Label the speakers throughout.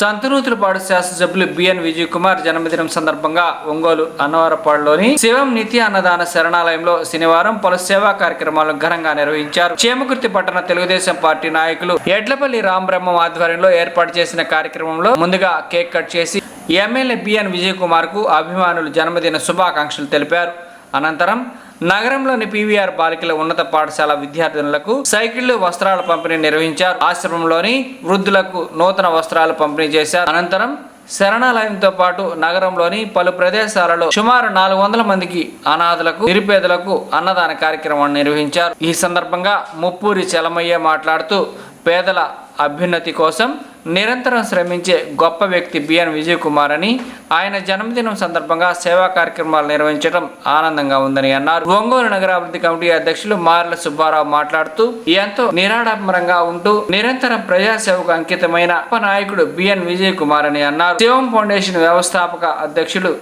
Speaker 1: సంతనూతులపాడు శాసనసభ్యులు బిఎన్ విజయ్ కుమార్ జన్మదినం సందర్భంగా ఒంగోలు అన్నవరపాడులోని శివం నితి అన్నదాన శరణాలయంలో శనివారం పలు సేవా కార్యక్రమాలను ఘనంగా నిర్వహించారు. చేమకుర్తి పట్టణ తెలుగుదేశం పార్టీ నాయకులు ఎడ్లపల్లి రామబ్రహ్మం ఆధ్వర్యంలో ఏర్పాటు చేసిన కార్యక్రమంలో ముందుగా కేక్ కట్ చేసి ఎమ్మెల్యే బిఎన్ విజయ్ కుమార్కు అభిమానులు జన్మదిన శుభాకాంక్షలు తెలిపారు. అనంతరం నగరంలోని పీవీఆర్ బాలికల ఉన్నత పాఠశాల విద్యార్థినులకు సైకిళ్ళు వస్త్రాల పంపిణీ నిర్వహించారు. ఆశ్రమంలోని వృద్ధులకు నూతన వస్త్రాలు పంపిణీ చేశారు. అనంతరం శరణాలయంతో పాటు నగరంలోని పలు ప్రదేశాలలో సుమారు నాలుగు వందల మందికి అనాథలకు నిరుపేదలకు అన్నదాన కార్యక్రమాన్ని నిర్వహించారు. ఈ సందర్భంగా ముప్పూరి చలమయ్య మాట్లాడుతూ పేదల అభ్యున్నతి కోసం నిరంతరం శ్రమించే గొప్ప వ్యక్తి బిఎన్ విజయ్ కుమార్ అని ఆయన జన్మదినం సందర్భంగా సేవా కార్యక్రమాలు నిర్వహించడం ఆనందంగా ఉందని అన్నారు. ఒంగోలు నగరాభివృద్ధి కమిటీ అధ్యక్షులు మారెల సుబ్బారావు మాట్లాడుతూ ఎంతో నిరాడంబరంగా ఉంటూ నిరంతరం ప్రజాసేవకు అంకితమైన ఉప నాయకుడు బిఎన్ విజయ్ కుమార్ అని అన్నారు. శివం ఫౌండేషన్ వ్యవస్థాపక అధ్యక్షులు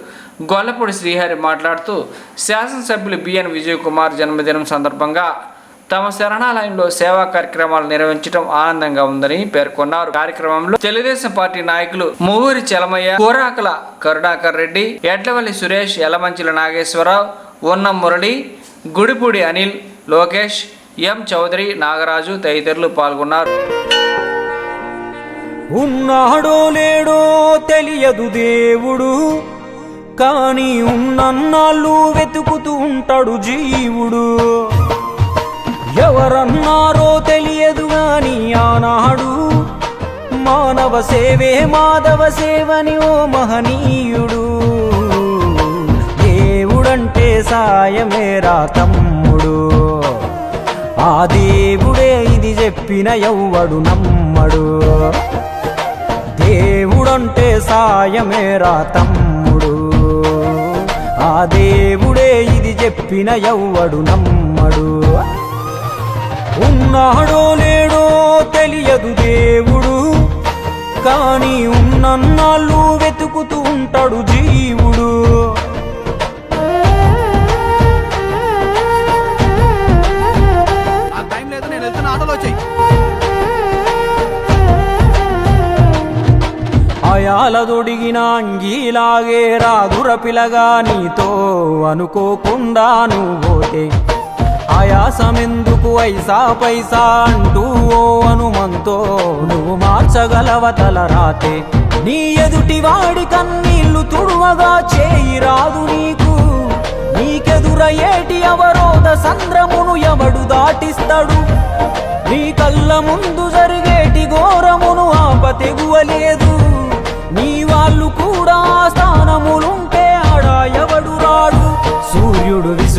Speaker 1: గొల్లపూడి శ్రీహరి మాట్లాడుతూ శాసనసభ్యులు బిఎన్ విజయ్ కుమార్ జన్మదినం సందర్భంగా తమ శరణాలయంలో సేవా కార్యక్రమాలు నిర్వహించడం ఆనందంగా ఉందని పేర్కొన్నారు. కార్యక్రమంలో తెలుగుదేశం పార్టీ నాయకులు మూవూరి చలమయ్య కోరాకల కరుణాకర్ రెడ్డి ఎడ్లవల్లి సురేష్ యలమంచిల నాగేశ్వరరావు ఉన్న మురళి గుడిపూడి అనిల్ లోకేష్ ఎం చౌదరి నాగరాజు తదితరులు పాల్గొన్నారు.
Speaker 2: ఉన్నాడో లేడో తెలియదు దేవుడు కానీ ఉన్నన్నాళ్ళు వెతుకుతూ ఉంటాడు జీవుడు. ఎవరన్నారో తెలియదు గాని ఆనాడు మానవ సేవే మాధవ సేవని ఓ మహనీయుడు. దేవుడంటే సాయమేరా తమ్ముడు. ఆ దేవుడే ఇది చెప్పిన ఎవ్వడు నమ్మడు. దేవుడంటే సాయమేరా తమ్ముడు. ఆ దేవుడే ఇది చెప్పిన ఎవ్వడు నమ్మడు. ఉన్నాడో లేడో తెలియదు దేవుడు. కాని ఉన్నన్నాళ్ళు వెతుకుతూ ఉంటాడు జీవుడు.
Speaker 3: నాకు టైం లేదు నేను వెళ్తున్న ఆటోలో వచ్చాయి
Speaker 2: అయాల దొడిగిన అంగీలాగే రాదుర పిలగా నీతో అనుకోకుండా నువ్వు పోతే ఆయాసమెందుకు ఐసా పైసా అంటూ ఓ హనుమంతో నువ్వు మార్చగలవ తల రాతే? నీ ఎదుటి వాడి కన్నీళ్ళు తుడువగా చేయి రాదు నీకు. నీకెదురయ్యేటి అవరోధ సంద్రమును ఎవడు దాటిస్తాడు? నీ కళ్ళ ముందు జరిగేటి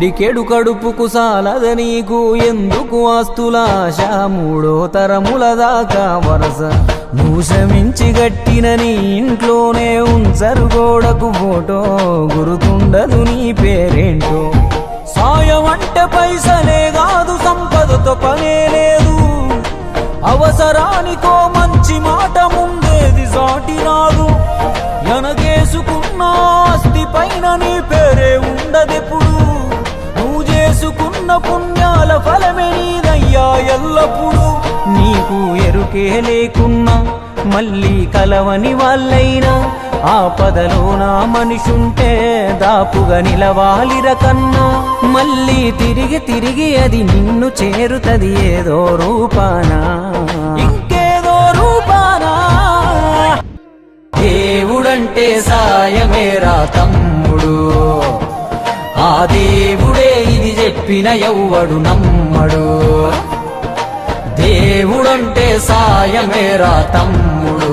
Speaker 2: పిడికెడు కడుపుకు సాలద నీకు. ఎందుకు ఆస్తులాశ? మూడో తరముల దాకా వరస. భూషమించి గట్టిన నీ ఇంట్లోనే ఉంచరు గోడకు ఫోటో. గురుతుండదు నీ పేరేంటో. సాయం అంటే పైసలే కాదు సంపదతో పనే లేదు. అవసరానికో మంచి మాట ముందేది ఎరుకే లేకున్నా మళ్ళీ కలవని వాళ్ళైనా ఆపదలో నా మనిషుంటే దాపుగా నిలవాలిర కన్నా మళ్ళీ తిరిగి తిరిగి అది నిన్ను చేరుతది ఏదో రూపానా. ఇంకేదో రూపాన. దేవుడంటే సాయమేరా తమ్ముడు. ఆ దేవుడే ఇది చెప్పిన ఎవ్వడు నమ్మడు. దేవుడంటే సాయమేరా తమ్ముడు.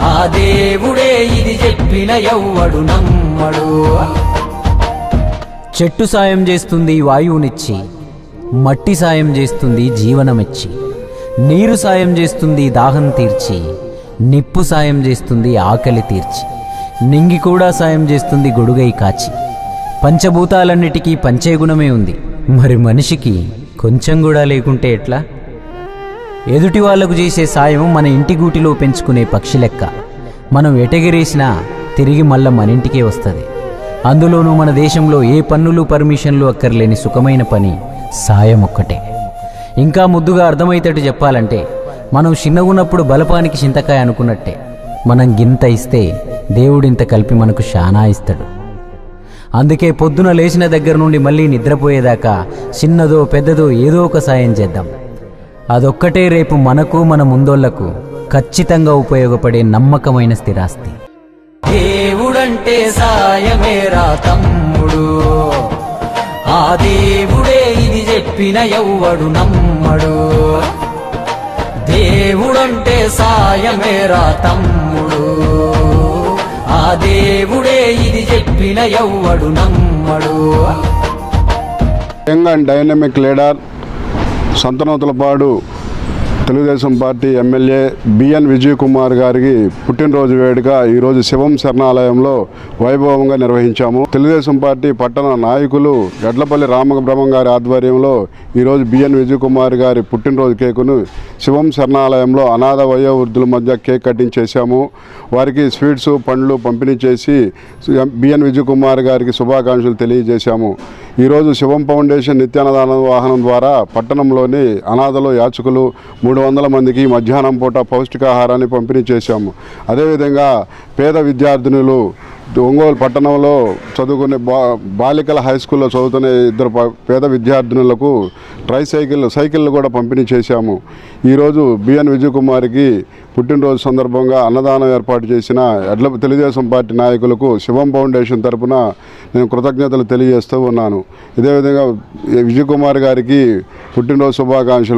Speaker 2: ఆ దేవుడే ఇది చెప్పిన ఎవ్వడు నమ్మడు. చెట్టు సాయం చేస్తుంది వాయువునిచ్చి మట్టి సాయం చేస్తుంది జీవనమిచ్చి నీరు సాయం చేస్తుంది దాహం తీర్చి నిప్పు సాయం చేస్తుంది ఆకలి తీర్చి నింగి కూడా సాయం చేస్తుంది గొడుగై కాచి. పంచభూతాలన్నిటికీ పంచే గుణమే ఉంది. మరి మనిషికి కొంచెం కూడా లేకుంటే ఎట్లా? ఎదుటి వాళ్ళకు చేసే సాయం మన ఇంటి గూటిలో పెంచుకునే పక్షి లెక్క. మనం ఎటగిరేసినా తిరిగి మళ్ళా మన ఇంటికే వస్తుంది. అందులోనూ మన దేశంలో ఏ పన్నులు పర్మిషన్లు అక్కర్లేని సుఖమైన పని సాయం ఒక్కటే ఇంకా ముద్దుగా అర్థమయ్యేటట్టు చెప్పాలంటే మనం చిన్నగున్నప్పుడు బలపానికి చింతకాయ అనుకున్నట్టే. మనం గింత ఇస్తే దేవుడింత కలిపి మనకు శానా ఇస్తాడు. అందుకే పొద్దున లేచిన దగ్గర నుండి మళ్ళీ నిద్రపోయేదాకా చిన్నదో పెద్దదో ఏదో ఒక సాయం చేద్దాం. అదొక్కటే రేపు మనకు మన ముందోళ్ళకు ఖచ్చితంగా ఉపయోగపడే నమ్మకమైన స్థిరాస్తి. దేవుడంటే సాయమేరా తమ్ముడు. ఆ దేవుడే ఇది చెప్పిన ఎవ్వడు నమ్మడు. దేవుడంటే సాయమేరా తమ్ముడు. ఆ దేవుడే ఇది చెప్పిన ఎవ్వడు నమ్మడు.
Speaker 3: Dynamic leader Santhanuthalapadu Telugu Desam party MLA BN Vijay Kumar గారికి పుట్టినరోజు వేడుక ఈరోజు శివం శరణాలయంలో వైభవంగా నిర్వహించాము. తెలుగుదేశం పార్టీ పట్టణ నాయకులు గడ్లపల్లి రామబ్రహ్మం గారి ఆధ్వర్యంలో ఈరోజు బిఎన్ విజయ్ కుమార్ గారి పుట్టినరోజు కేకును శివం శరణాలయంలో అనాథ వయోవృద్ధుల మధ్య కేక్ కటింగ్ చేశాము. వారికి స్వీట్స్ పండ్లు పంపిణీ చేసి బిఎన్ విజయ్ కుమార్ గారికి శుభాకాంక్షలు తెలియజేశాము. ఈరోజు శివం ఫౌండేషన్ నిత్యాన్నదాన వాహనం ద్వారా పట్టణంలోని అనాథలు యాచకులు మూడు వందల మందికి మధ్యాహ్నం పూట పౌష్టికాహారాన్ని పంపిణీ చేశాము. అదేవిధంగా పేద విద్యార్థినులు ఒంగోలు పట్టణంలో చదువుకునే బా బాలికల హై స్కూల్లో చదువుతున్న ఇద్దరు పేద విద్యార్థినులకు ట్రై సైకిల్ సైకిళ్ళు కూడా పంపిణీ చేశాము. ఈరోజు బిఎన్ విజయకుమార్కి పుట్టినరోజు సందర్భంగా అన్నదానం ఏర్పాటు చేసిన ఎడ్ల తెలుగుదేశం పార్టీ నాయకులకు శివం ఫౌండేషన్ తరపున నేను కృతజ్ఞతలు తెలియజేస్తూ ఉన్నాను. ఇదే విధంగా విజయ్ కుమార్ గారికి పుట్టినరోజు శుభాకాంక్షలు.